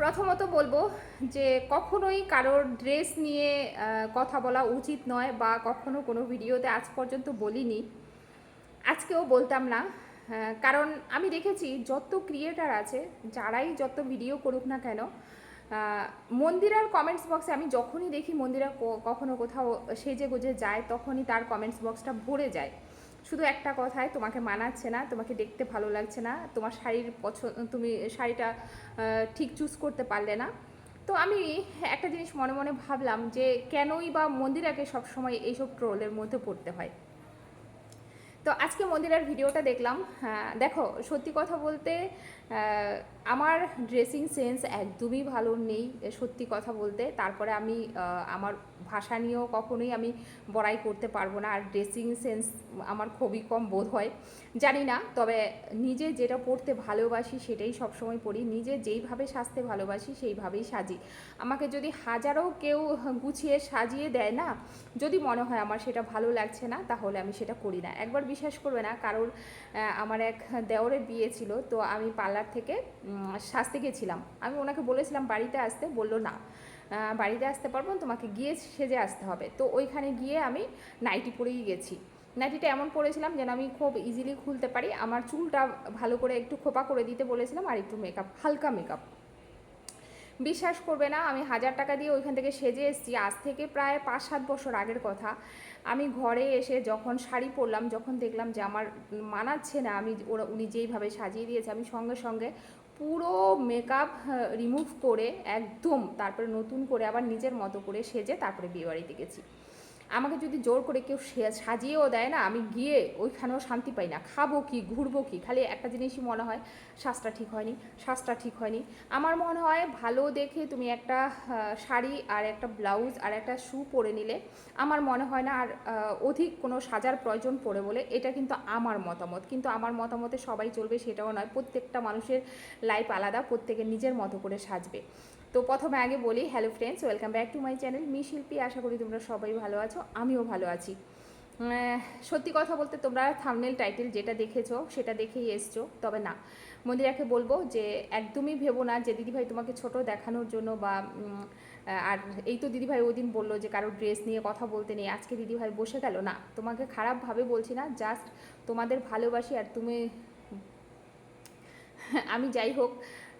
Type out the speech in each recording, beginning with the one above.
প্রথমত বলব যে কখনোই কারোর ড্রেস নিয়ে কথা বলা উচিত নয় বা কখনো কোনো ভিডিওতে আজ পর্যন্ত বলিনি। আজকেও বলতাম না কারণ আমি দেখেছি যত ক্রিয়েটার আছে, যারাই যত ভিডিও করুক না কেন মন্দিরার কমেন্টস বক্সে আমি যখনই দেখি মন্দিরা কখনো কোথাও সেজে গুজে যায়, তখনই তার কমেন্টস বক্সটা ভরে যায়। শুধু একটা কথায় তোমাকে মানাচ্ছে না তোমাকে দেখতে ভালো লাগছে না তোমার শাড়ির পছন্দ তুমি শাড়িটা ঠিক চুজ করতে পারলে না। তো আমি একটা জিনিস মনে মনে ভাবলাম যে কেনই বা মন্দিরাকে সবসময় এইসব ট্রোলের মধ্যে পড়তে হয়। তো আজকে মন্দিরার ভিডিওটা দেখলাম হ্যাঁ, দেখো সত্যি কথা বলতে আমার ড্রেসিং সেন্স একদমই ভালো নেই সত্যি কথা বলতে। তারপরে আমি আমার ভাষা নিয়েও কখনোই আমি বড়াই করতে পারব না। আর ড্রেসিং সেন্স আমার খুবই কম বোধ হয়। জানি না, তবে নিজে যেটা পড়তে ভালোবাসি সেটাই সবসময় পড়ি। নিজে যেইভাবে সাজতে ভালোবাসি সেইভাবেই সাজি। আমাকে যদি হাজারো কেউ গুছিয়ে সাজিয়ে দেয় না, যদি মনে হয় আমার সেটা ভালো লাগছে না, তাহলে আমি সেটা করি না। একবার বিশ্বাস করবে না কারোর আমার এক দেওরের বিয়ে ছিল, তো আমি পার্লার থেকে সাজতে গেছিলাম। আমি ওনাকে বলেছিলাম, বাড়িতে আসতে। বলল, না। বাড়িতে আসতে পারব তোমাকে গিয়ে সেজে আসতে হবে। তো ওইখানে গিয়ে আমি নাইটি পরেই গেছি। নাইটিটা এমন পরেছিলাম যেন আমি খুব ইজিলি খুলতে পারি। আমার চুলটা ভালো করে একটু খোপা করে দিতে বলেছিলাম আর একটু মেকআপ হালকা মেকআপ বিশ্বাস করবে না, আমি হাজার টাকা দিয়ে ওইখান থেকে সেজে এসেছি। আজ থেকে প্রায় পাঁচ সাত বছর আগের কথা। আমি ঘরে এসে যখন শাড়ি পরলাম, যখন দেখলাম যে আমার মানাচ্ছে না, আমি ওরা, উনি যেইভাবে সাজিয়ে দিয়েছে, আমি সঙ্গে সঙ্গে পুরো মেকআপ রিমুভ করে একদম তারপরে নতুন করে আবার নিজের মতো করে সেজে তারপরে বিয়েবাড়িতে গেছি। আমাকে যদি জোর করে কেউ সাজিয়েও দেয় না, আমি গিয়ে ওইখানেও শান্তি পাই না। খাব কি, ঘুরবো কি? খালি একটা জিনিসই মনে হয়, শ্বাসটা ঠিক হয়নি, শ্বাসটা ঠিক হয়নি। আমার মনে হয় ভালো দেখে তুমি একটা শাড়ি আর একটা ব্লাউজ আর একটা শু পরে নিলে আমার মনে হয় না আর অধিক কোনো সাজার প্রয়োজন পড়ে বলে। এটা কিন্তু আমার মতামত। কিন্তু আমার মতামতে সবাই চলবে সেটাও নয়। প্রত্যেকটা মানুষের লাইফ আলাদা, প্রত্যেকের নিজের মতো করে সাজবে। তো প্রথমে আগে বলি hello friends welcome back to my channel me Shilpi, আশা করি তোমরা সবাই ভালো আছো, আমিও ভালো আছি। সত্যি কথা বলতে তোমরা থামনেল টাইটেল যেটা দেখেছ, সেটা দেখেই এসছো, তবে না। মন্দিরাকে বলব যে, একদমই ভেবো না যে দিদিভাই তোমাকে ছোট দেখানোর জন্য বা আর এই তো দিদিভাই ওই দিন বলল যে কারও ড্রেস নিয়ে কথা বলতে নেই, আজকে দিদিভাই বসে গেল। না, তোমাকে খারাপভাবে বলছি না জাস্ট তোমাদের ভালোবাসি আর তুমি, আমি যাই হোক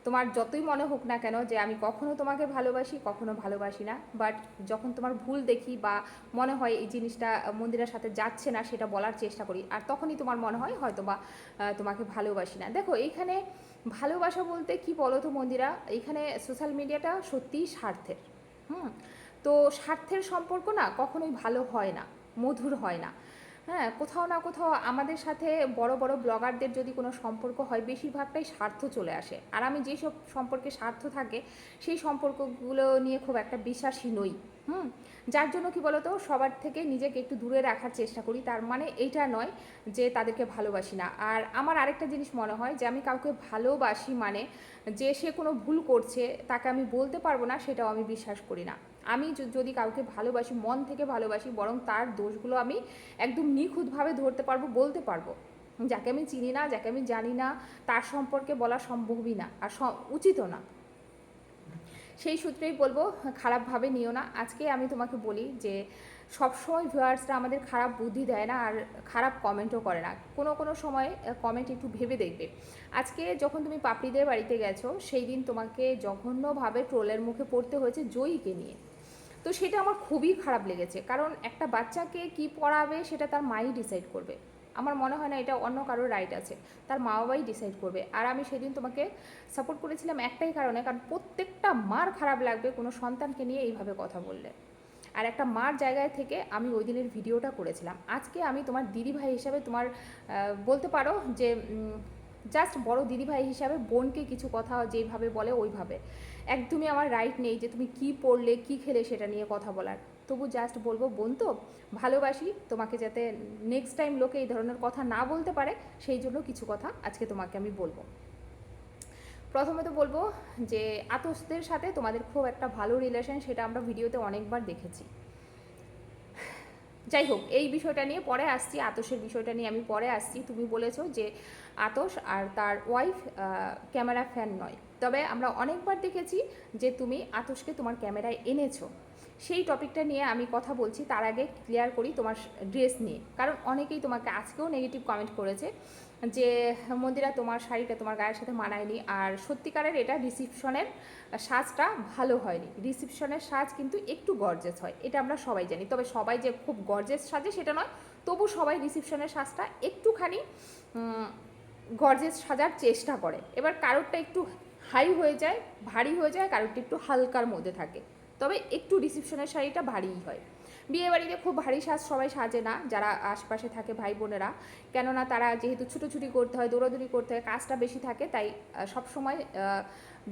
তোমার যতই মনে হোক না কেন যে আমি কখনো তোমাকে ভালোবাসি, কখনো ভালোবাসি না। বাট যখন তোমার ভুল দেখি বা মনে হয় এই জিনিসটা মন্দিরের সাথে যাচ্ছে না, সেটা বলার চেষ্টা করি। আর তখনই তোমার মনে হয় হয়তো বা তোমাকে ভালোবাসি না। দেখো, এইখানে ভালোবাসা বলতে কি বলো তো মন্দিরা? এইখানে সোশ্যাল মিডিয়াটা সত্যিই স্বার্থের। হুম? তো স্বার্থের সম্পর্ক না কখনোই ভালো হয় না, মধুর হয় না। হ্যাঁ কোথাও না কোথাও আমাদের সাথে বড় বড় ব্লগারদের যদি কোনো সম্পর্ক হয়, বেশিরভাগটাই স্বার্থ চলে আসে। আর আমি যেসব সম্পর্কে স্বার্থ থাকে, সেই সম্পর্কগুলো নিয়ে খুব একটা বিশ্বাসী নই। হুম? যার জন্য কি বলতো, সবার থেকে নিজেকে একটু দূরে রাখার চেষ্টা করি। তার মানে এইটা নয় যে তাদেরকে ভালোবাসি না। আর আমার আরেকটা জিনিস মনে হয় যে, আমি কাউকে ভালোবাসি মানে যে সে কোনো ভুল করছে, তাকে আমি বলতে পারব না, সেটাও আমি বিশ্বাস করি না। আমি যদি কাউকে ভালোবাসি, মন থেকে ভালোবাসি, বরং তার দোষগুলো আমি একদম নিখুঁতভাবে ধরতে পারব, বলতে পারব। যাকে আমি চিনি না, যাকে আমি জানি না, তার সম্পর্কে বলা সম্ভবই না, আর উচিতও না। সেই সূত্রেই বলব, খারাপভাবে নিও না। আজকে আমি তোমাকে বলি যে, সবসময় ভিউয়ার্সরা আমাদের খারাপ বুদ্ধি দেয় না, আর খারাপ কমেন্টও করে না। কোনো কোনো সময় কমেন্ট একটু ভেবে দেখবে। আজকে যখন তুমি পাপড়িদের বাড়িতে গেছো, সেই দিন তোমাকে জঘন্যভাবে ট্রোলের মুখে পড়তে হয়েছে জয়ীকে নিয়ে। তো সেটা আমার খুবই খারাপ লেগেছে। কারণ একটা বাচ্চাকে কি পড়াবে সেটা তার মাই ডিসাইড করবে। আমার মনে হয় না এটা অন্য কারোর রাইট আছে। তার মা বাবাই ডিসাইড করবে। আর আমি সেদিন তোমাকে সাপোর্ট করেছিলাম একটাই কারণে, কারণ প্রত্যেকটা মার খারাপ লাগবে, কোনো সন্তানকে নিয়ে এইভাবে কথা বললে। আর একটা মার জায়গায় থেকে আমি ওই দিনের ভিডিওটা করেছিলাম। আজকে আমি তোমার দিদিভাই হিসাবে তোমার বলতে পারো যে জাস্ট বড় দিদিভাই হিসাবে বোনকে কিছু কথা যেইভাবে বলে, ওইভাবে। একদমই আমার রাইট নেই যে তুমি কি পড়লে, কি খেলে সেটা নিয়ে কথা বলার। তবু জাস্ট বলব বোন তো ভালোবাসি তোমাকে যাতে নেক্সট টাইম লোকে এই ধরনের কথা না বলতে পারে, সেই জন্য কিছু কথা আজকে তোমাকে আমি বলব। প্রথমে তো বলব যে আতসদের সাথে তোমাদের খুব একটা ভালো রিলেশন সেটা আমরা ভিডিওতে অনেকবার দেখেছি। যাই হোক এই বিষয়টা নিয়ে পরে আসছি আতসের বিষয়টা নিয়ে আমি পরে আসছি। তুমি বলেছ যে আতস আর তার ওয়াইফ ক্যামেরা ফ্যান নয়। তবে আমরা অনেকবার দেখেছি যে তুমি আতসকে তোমার ক্যামেরায় এনেছো। সেই টপিকটা নিয়ে আমি কথা বলছি, তার আগে ক্লিয়ার করি তোমার ড্রেস নিয়ে। কারণ অনেকেই তোমাকে আজকেও নেগেটিভ কমেন্ট করেছে। যে মন্দিরা তোমার শাড়িটা তোমার গায়ের সাথে মানায়নি। আর সত্যিকারের এটা রিসিপশনের সাজটা ভালো হয়নি। রিসিপশনের সাজ কিন্তু একটু গর্জেস হয়, এটা আমরা সবাই জানি। তবে সবাই যে খুব গর্জেস সাজে সেটা নয়, তবু সবাই রিসিপশনের সাজটা একটুখানি গর্জেস সাজার চেষ্টা করে। এবার কারোরটা একটু হাই হয়ে যায়, ভারী হয়ে যায়, কারোরটা একটু হালকার মধ্যে থাকে। তবে একটু রিসিপশনের শাড়িটা ভারীই হয়। বিয়ে বাড়িতে খুব ভারী সাজ সবাই সাজে না, যারা আশপাশে থাকে ভাই বোনেরা। কেননা তারা যেহেতু ছুটোছুটি করতে হয়, দৌড়াদৌড়ি করতে হয়, কাজটা বেশি থাকে, তাই সব সময়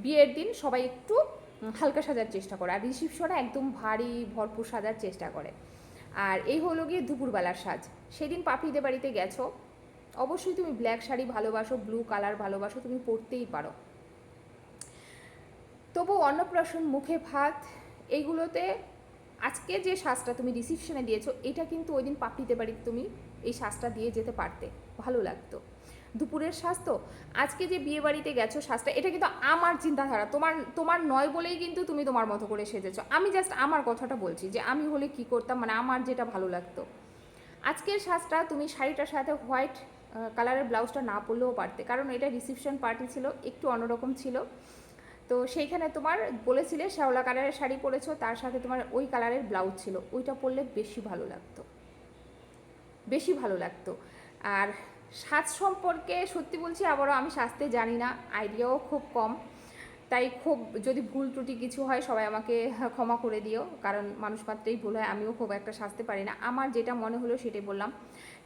বিয়ের দিন সবাই একটু হালকা সাজার চেষ্টা করে। আর রিসিপশনে একদম ভারী, ভরপুর সাজার চেষ্টা করে। আর এই হলো গিয়ে দুপুরবেলার সাজ। সেদিন পাপিদের বাড়িতে গেছো? অবশ্যই তুমি ব্ল্যাক শাড়ি ভালোবাসো, ব্লু কালার ভালোবাসো, তুমি পরতেই পারো। তবু অন্নপ্রাশন, মুখে ভাত এইগুলোতে আজকে যে সাজটা তুমি রিসিপশনে দিয়েছ, এটা কিন্তু ওই দিন পাপড়িতে বাড়িতে তুমি এই সাজটা দিয়ে যেতে পারতে। ভালো লাগতো। দুপুরের তো, আজকে যে বিয়ে বাড়িতে গেছো সাজটা এটা কিন্তু আমার চিন্তাধারা। তোমার তোমার নয় বলেই কিন্তু তুমি তোমার মতো করে সেজেছো। আমি জাস্ট আমার কথাটা বলছি যে আমি হলে কি করতাম মানে আমার যেটা ভালো লাগতো। আজকের সাজটা তুমি শাড়িটার সাথে হোয়াইট কালারের ব্লাউজটা না পরলেও পারতে। কারণ এটা রিসিপশন পার্টি ছিল, একটু অন্যরকম ছিল। তো সেইখানে তোমার বলেছিলে শ্যাওলা কালারের শাড়ি পরেছো, তার সাথে তোমার ওই কালারের ব্লাউজ ছিল। ওইটা পরলে বেশি ভালো লাগতো। বেশি ভালো লাগতো। আর সাজ সম্পর্কে সত্যি বলছি, আবারও আমি সাজতে জানি না, আইডিয়াও খুব কম। তাই খুব, যদি ভুল ত্রুটি কিছু হয়, সবাই আমাকে ক্ষমা করে দিও। কারণ মানুষ মাত্রেই ভুল হয়, আমিও খুব একটা সাজতে পারি না। আমার যেটা মনে হলো সেটাই বললাম।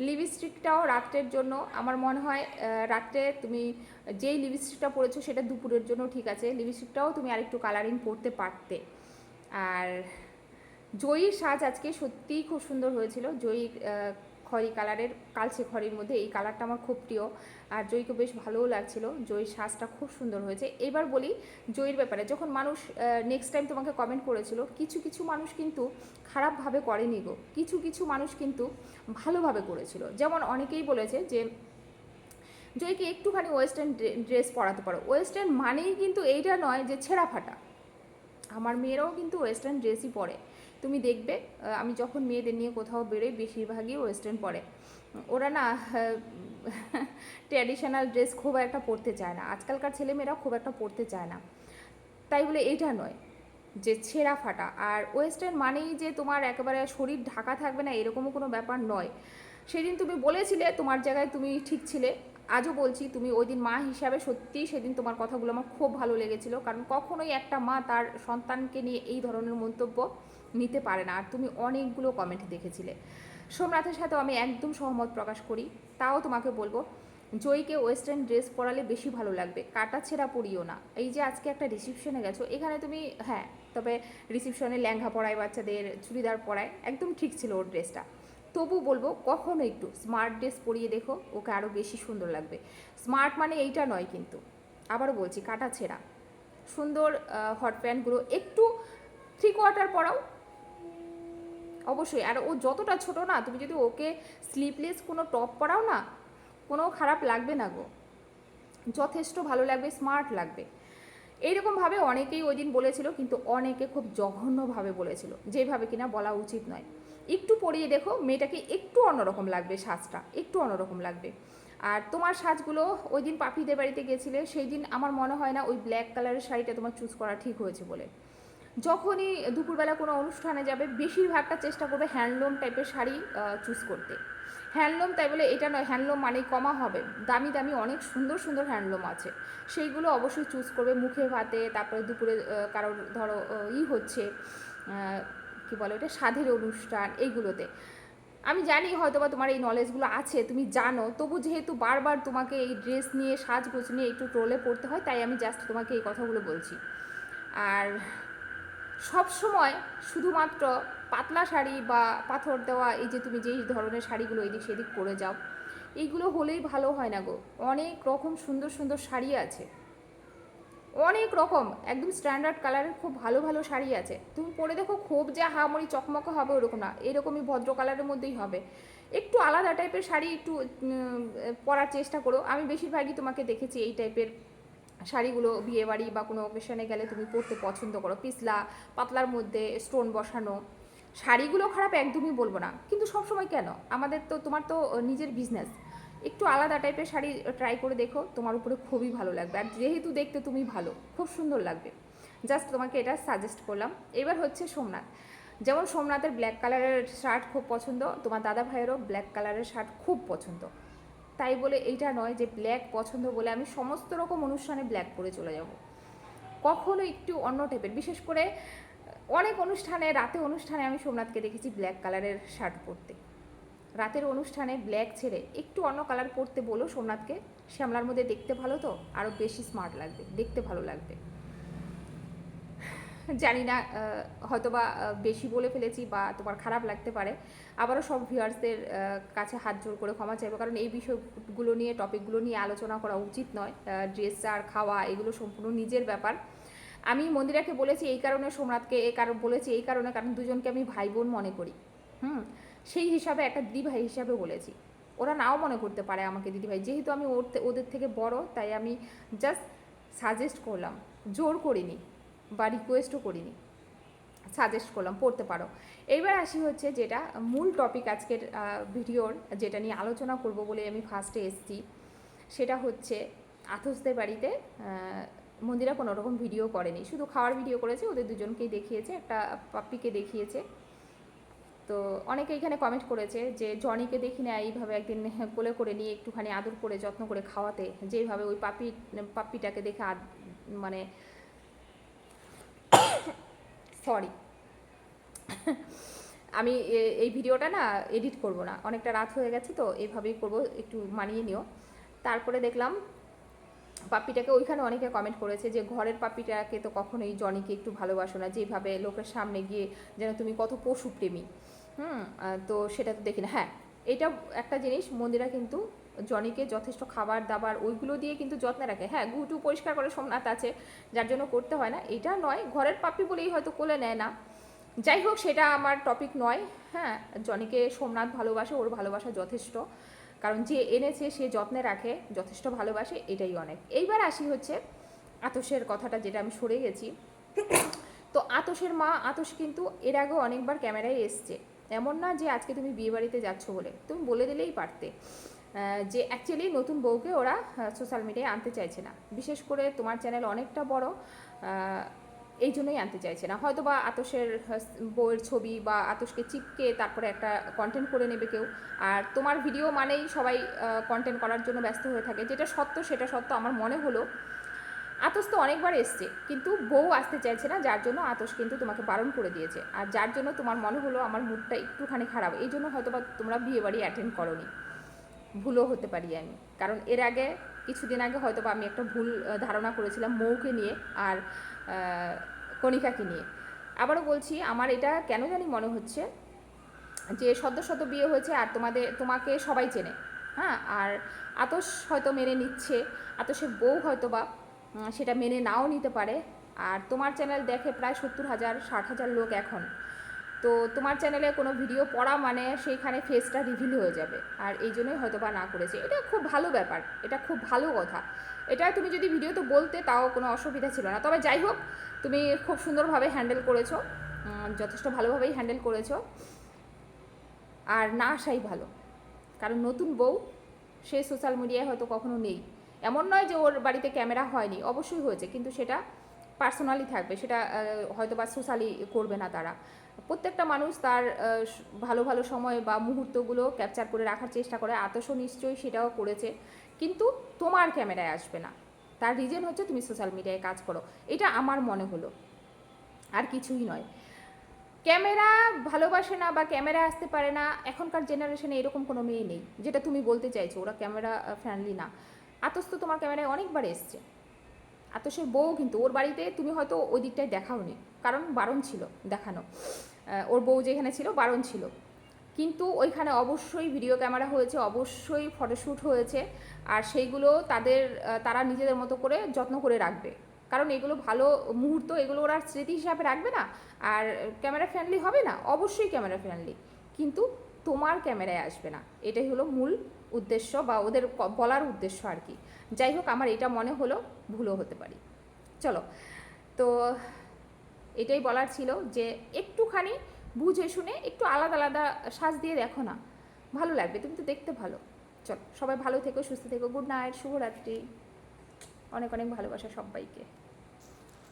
লিপস্টিকটাও রাত্রের জন্য, আমার মনে হয় রাত্রে তুমি যেই লিপস্টিকটা পরেছো সেটা দুপুরের জন্য ঠিক আছে। লিপস্টিকটাও তুমি আরেকটু কালারিং পরতে পারতে। আর জয়ীর সাজ আজকে সত্যিই খুব সুন্দর হয়েছিল। জয়ী খড়ি কালারের, কালচে খড়ির মধ্যে এই কালারটা আমার খুব প্রিয়। আর জয়কে বেশ ভালোও লাগছিল। জয়ীর সাজটা খুব সুন্দর হয়েছে। এবার বলি জয়ীর ব্যাপারে। যখন মানুষ নেক্সট টাইম তোমাকে কমেন্ট করেছিল, কিছু কিছু মানুষ কিন্তু খারাপভাবে করেনি গো। কিছু কিছু মানুষ কিন্তু ভালোভাবে করেছিল। যেমন অনেকেই বলেছে যে জয়ীকে একটুখানি ওয়েস্টার্ন ড্রেস পরাতে পারো। ওয়েস্টার্ন মানেই কিন্তু এইটা নয় যে ছেঁড়া ফাটা। আমার মেয়েরাও কিন্তু ওয়েস্টার্ন ড্রেসই পরে। তুমি দেখবে আমি যখন মেয়েদের নিয়ে কোথাও বেরোই, বেশিরভাগই ওয়েস্টার্ন পরে ওরা না ট্র্যাডিশনাল ড্রেস খুব একটা পরতে চায় না। আজকালকার ছেলেমেয়েরা খুব একটা পরতে চায় না। তাই বলে এইটা নয় যে ছেঁড়া ফাটা। আর ওয়েস্টার্ন মানেই যে তোমার একেবারে শরীর ঢাকা থাকবে না, এরকমও কোনো ব্যাপার নয়। সেদিন তুমি বলেছিলে, তোমার জায়গায় তুমি ঠিক ছিলে। আজও বলছি, তুমি ওই দিন মা হিসাবে সত্যিই সেদিন তোমার কথাগুলো আমার খুব ভালো লেগেছিল। কারণ কখনোই একটা মা তার সন্তানকে নিয়ে এই ধরনের মন্তব্য নিতে পারে না। আর তুমি অনেকগুলো কমেন্ট দেখেছিলে। সোমনাথের সাথেও আমি একদম সহমত প্রকাশ করি। তাও তোমাকে বলব, জয়কে ওয়েস্টার্ন ড্রেস পরালে বেশি ভালো লাগবে। কাটা ছেঁড়া পরিও না। এই যে আজকে একটা রিসিপশনে গেছো, এখানে তুমি হ্যাঁ তবে রিসিপশনে ল্যাঙ্ঘা পরায়, বাচ্চাদের চুড়িদার পরায়, একদম ঠিক ছিল ওর ড্রেসটা তবু বলব, কখনো একটু স্মার্ট ড্রেস পরিয়ে দেখো, ওকে আরও বেশি সুন্দর লাগবে। স্মার্ট মানে এইটা নয় কিন্তু, আবারও বলছি, কাটা ছেঁড়া। সুন্দর হট প্যান্টগুলো একটু থ্রি কোয়ার্টার পরাও অবশ্যই। আর ও যতটা ছোট না, তুমি যদি ওকে স্লিপলেস কোনো টপ পরাও না, কোনো খারাপ লাগবে না গো। যথেষ্ট ভালো লাগবে স্মার্ট লাগবে। এইরকমভাবে অনেকেই ওই দিন বলেছিল, কিন্তু অনেকে খুব জঘন্যভাবে বলেছিল, যেভাবে কিনা বলা উচিত নয়। একটু পরিয়ে দেখো, মেয়েটাকে একটু অন্যরকম লাগবে সাজটা, একটু অন্যরকম লাগবে। আর তোমার সাজগুলো, ওই দিন পাপিদের বাড়িতে গেছিলে, সেই দিন আমার মনে হয় না ওই ব্ল্যাক কালারের শাড়িটা তোমার চুজ করা ঠিক হয়েছে বলে। যখনই দুপুরবেলা কোনো অনুষ্ঠানে যাবে, বেশিরভাগটা চেষ্টা করবে হ্যান্ডলুম টাইপের শাড়ি চুজ করতে। হ্যান্ডলুম তাই বলে এটা নয়, হ্যান্ডলুম মানেই কমা হবে। দামি দামি অনেক সুন্দর সুন্দর হ্যান্ডলুম আছে। সেইগুলো অবশ্যই চুজ করবে মুখে ভাতে, তারপরে দুপুরে কারোর ধরো ই হচ্ছে কি বলে ওটা স্বাধীর অনুষ্ঠান এইগুলোতে আমি জানি হয়তো বা তোমার এই নলেজগুলো আছে, তুমি জানো, তবু যেহেতু বারবার তোমাকে এই ড্রেস নিয়ে, সাজগোজ নিয়ে একটু ট্রোলে পড়তে হয়, তাই আমি জাস্ট তোমাকে এই কথাগুলো বলছি। আর সব সময় শুধুমাত্র পাতলা শাড়ি বা পাথর দেওয়া, এই যে তুমি যেই ধরনের শাড়িগুলো এদিক সেদিক পরে যাও, এইগুলো হলেই ভালো হয় না গো। অনেক রকম সুন্দর সুন্দর শাড়ি আছে। অনেক রকম, একদম স্ট্যান্ডার্ড কালারের খুব ভালো ভালো শাড়ি আছে। তুমি পরে দেখো খুব যে হামড়ি চকমকা হবে ওরকম না, এরকমই ভদ্র কালারের মধ্যেই হবে। একটু আলাদা টাইপের শাড়ি একটু পরার চেষ্টা করো। আমি বেশিরভাগই তোমাকে দেখেছি এই টাইপের শাড়িগুলো বিয়ে বাড়ি বা কোনো অকেশনে গেলে তুমি পরতে পছন্দ করো। পিছলা, পাতলার মধ্যে স্টোন বসানো। শাড়িগুলো খারাপ একদমই বলব না। কিন্তু সবসময় কেন? আমাদের তো, তোমার তো নিজের বিজনেস একটু আলাদা টাইপের শাড়ি ট্রাই করে দেখো, তোমার উপরে খুবই ভালো লাগবে। আর যেহেতু দেখতে তুমি ভালো, খুব সুন্দর লাগবে। জাস্ট তোমাকে এটা সাজেস্ট করলাম। এবার হচ্ছে সোমনাথ। যেমন সোমনাথের ব্ল্যাক কালারের শার্ট খুব পছন্দ, তোমার দাদা ভাইয়েরও ব্ল্যাক কালারের শার্ট খুব পছন্দ। তাই বলে এইটা নয় যে ব্ল্যাক পছন্দ বলে আমি সমস্ত রকম অনুষ্ঠানে ব্ল্যাক পরে চলে যাব। কখনো একটু অন্য টাইপের বিশেষ করে অনেক অনুষ্ঠানে, রাতে অনুষ্ঠানে আমি সোমনাথকে দেখেছি ব্ল্যাক কালারের শার্ট পরতে। রাতের অনুষ্ঠানে ব্ল্যাক ছেড়ে একটু অন্য কালার পরতে বলো সোমনাথকে। শ্যামলার মধ্যে দেখতে ভালো তো? আরও বেশি স্মার্ট লাগবে, দেখতে ভালো লাগবে। জানি না হয়তোবা বেশি বলে ফেলেছি বা তোমার খারাপ লাগতে পারে। আবারও সব ভিউয়ার্সদের কাছে হাত জোর করে ক্ষমা চাইব। কারণ এই বিষয়গুলো নিয়ে টপিকগুলো নিয়ে আলোচনা করা উচিত নয়। ড্রেস আর খাওয়া, এগুলো সম্পূর্ণ নিজের ব্যাপার। আমি মন্দিরাকে বলেছি, এই কারণে সোমনাথকে এই কারণ, বলেছি এই কারণে, কারণ দুজনকে আমি ভাই বোন মনে করি। হুম? সেই হিসাবে, একটা দিদি ভাই হিসাবে বলেছি। ওরা নাও মনে করতে পারে আমাকে দিদি ভাই যেহেতু আমি ওর, ওদের থেকে বড়, তাই আমি জাস্ট সাজেস্ট করলাম। জোর করিনি। বা রিকোয়েস্টও করিনি। সাজেস্ট করলাম, পড়তে পারো। এইবার আসি হচ্ছে যেটা মূল টপিক আজকের ভিডিওর, যেটা নিয়ে আলোচনা করব বলে আমি ফার্স্টে এসেছি। সেটা হচ্ছে আথসদের বাড়িতে মন্দিরা কোনো রকম ভিডিও করেনি। শুধু খাওয়ার ভিডিও করেছে, ওদের দুজনকেই দেখিয়েছে, একটা পাপ্পিকে দেখিয়েছে। তো অনেকে এখানে কমেন্ট করেছে যে জনিকে দেখি না এইভাবে একদিন কোলে করে নিয়ে একটুখানি আদর করে, যত্ন করে খাওয়াতে। যেইভাবে ওই পাপি পাপ্পিটাকে দেখে মানে সরি আমি এই ভিডিওটা না এডিট করব না। অনেকটা রাত হয়ে গেছে তো এইভাবেই করব, একটু মানিয়ে নিও। তারপরে দেখলাম, পাপ্পিটাকে ওইখানে অনেকে কমেন্ট করেছে যে, ঘরের পাপ্পিটাকে তো কখনোই জনিকে একটু ভালোবাসো না, যেভাবে লোকের সামনে গিয়ে যেন তুমি কত পশু প্রেমী হুম তো সেটা তো দেখি না। হ্যাঁ এটা একটা জিনিস, মন্দিরা কিন্তু জনিকে যথেষ্ট খাবার, দাবার ওইগুলো দিয়ে কিন্তু যত্নে রাখে। হ্যাঁ গুটু পরিষ্কার করে সোমনাথ আছে, যার জন্য করতে হয় না। এটা নয়, ঘরের পাপ্পি বলেই হয়তো কোলে নেয় না। যাই হোক, সেটা আমার টপিক নয়। হ্যাঁ জনিকে সোমনাথ ভালোবাসে, ওর ভালোবাসা যথেষ্ট। কারণ যে এনেছে, সে যত্নে রাখে, যথেষ্ট ভালোবাসে, এটাই অনেক। এইবার আসি হচ্ছে আতসের কথাটা, যেটা আমি সরে গেছি। তো আতসের মা, আতস কিন্তু এর আগেও অনেকবার ক্যামেরায় এসছে। এমন না যে আজকে তুমি বিয়ে বাড়িতে যাচ্ছ বলে, তুমি বলে দিলেই পারতে। যে অ্যাকচুয়ালি নতুন বউকে ওরা সোশ্যাল মিডিয়ায় আনতে চাইছে না। বিশেষ করে তোমার চ্যানেল অনেকটা বড় এই জন্যই আনতে চাইছে না। হয়তো বা আতসের বউয়ের ছবি বা আতসকে চিপকে তারপরে একটা কন্টেন্ট করে নেবে কেউ। আর তোমার ভিডিও মানেই সবাই কন্টেন্ট করার জন্য ব্যস্ত হয়ে থাকে। যেটা সত্য, সেটা সত্য আমার মনে হলো। আতস তো অনেকবার এসছে, কিন্তু বউ আসতে চাইছে না, যার জন্য আতস কিন্তু তোমাকে বারণ করে দিয়েছে। আর যার জন্য তোমার মনে হলো আমার মুডটা একটুখানি খারাপ। এই জন্য হয়তো বা তোমরা বিয়ে বাড়ি অ্যাটেন্ড করনি। ভুলও হতে পারি আমি। কারণ এর আগে, কিছুদিন আগে হয়তো আমি একটা ভুল ধারণা করেছিলাম মৌকে নিয়ে আর কণিকাকে নিয়ে। আবারও বলছি, আমার এটা কেন জানি মনে হচ্ছে যে, সদ্য সদ্য বিয়ে হয়েছে আর তোমাদের, তোমাকে সবাই চেনে। হ্যাঁ আর আতস হয়তো মেনে নিচ্ছে, আতসের বউ হয়তো বা সেটা মেনে নাও নিতে পারে। আর তোমার চ্যানেল দেখে প্রায় সত্তর হাজার, ষাট হাজার লোক এখন। তো তোমার চ্যানেলে কোনো ভিডিও পড়া মানে সেইখানে ফেসটা রিভিল হয়ে যাবে। আর এই জন্যই হয়তো বা না করেছে। এটা খুব ভালো ব্যাপার। এটা খুব ভালো কথা। এটা তুমি যদি ভিডিওতে বলতে তাও কোনো অসুবিধা ছিল না। তবে যাই হোক, তুমি খুব সুন্দরভাবে হ্যান্ডেল করেছ। যথেষ্ট ভালোভাবেই হ্যান্ডেল করেছ। আর না আসাই ভালো। কারণ নতুন বউ, সে সোশ্যাল মিডিয়ায় হয়তো কখনো নেই। এমন নয় যে ওর বাড়িতে ক্যামেরা হয়নি। অবশ্যই হয়েছে। কিন্তু সেটা পার্সোনালি থাকবে, সেটা হয়তো বা সোশ্যালি করবে না তারা। প্রত্যেকটা মানুষ তার ভালো ভালো সময় বা মুহূর্তগুলো ক্যাপচার করে রাখার চেষ্টা করে আতসও নিশ্চয়ই সেটাও করেছে। কিন্তু তোমার ক্যামেরায় আসবে না। তার রিজন হচ্ছে তুমি সোশ্যাল মিডিয়ায় কাজ করো। এটা আমার মনে হলো। আর কিছুই নয়। ক্যামেরা ভালোবাসে না বা ক্যামেরা আসতে পারে না, এখনকার জেনারেশনে এরকম কোনো মেয়ে নেই, যেটা তুমি বলতে চাইছো, ওরা ক্যামেরা ফ্রেন্ডলি না। আতস তো তোমার ক্যামেরায় অনেকবার এসছে। আতসের বউ কিন্তু ওর বাড়িতে তুমি হয়তো ওই দিকটায় দেখাওনি, কারণ বারণ ছিল দেখানো। ওর বউ যেখানে ছিল বারণ ছিল। কিন্তু ওইখানে অবশ্যই ভিডিও ক্যামেরা হয়েছে, অবশ্যই ফটোশ্যুট হয়েছে, আর সেইগুলো তাদের তারা নিজেদের মতো করে যত্ন করে রাখবে। কারণ এগুলো ভালো মুহূর্ত, এগুলো ওরা স্মৃতি হিসাবে রাখবে না, আর ক্যামেরা ফ্রেন্ডলি হবে না? অবশ্যই ক্যামেরা ফ্রেন্ডলি কিন্তু তোমার ক্যামেরায় আসবে না। এটাই হলো মূল উদ্দেশ্য বা ওদের বলার উদ্দেশ্য আর কি। যাই হোক, আমার এটা মনে হলো, ভুলও হতে পারি। চলো, তো এটাই বলার ছিল যে, একটুখানি বুঝে শুনে একটু আলাদা আলাদা সাজ দিয়ে দেখো না। ভালো লাগবে, তুমি তো দেখতে ভালো। চলো, সবাই ভালো থেকো, সুস্থ থেকো, গুড নাইট, শুভরাত্রি। অনেক অনেক ভালোবাসা সবাইকে।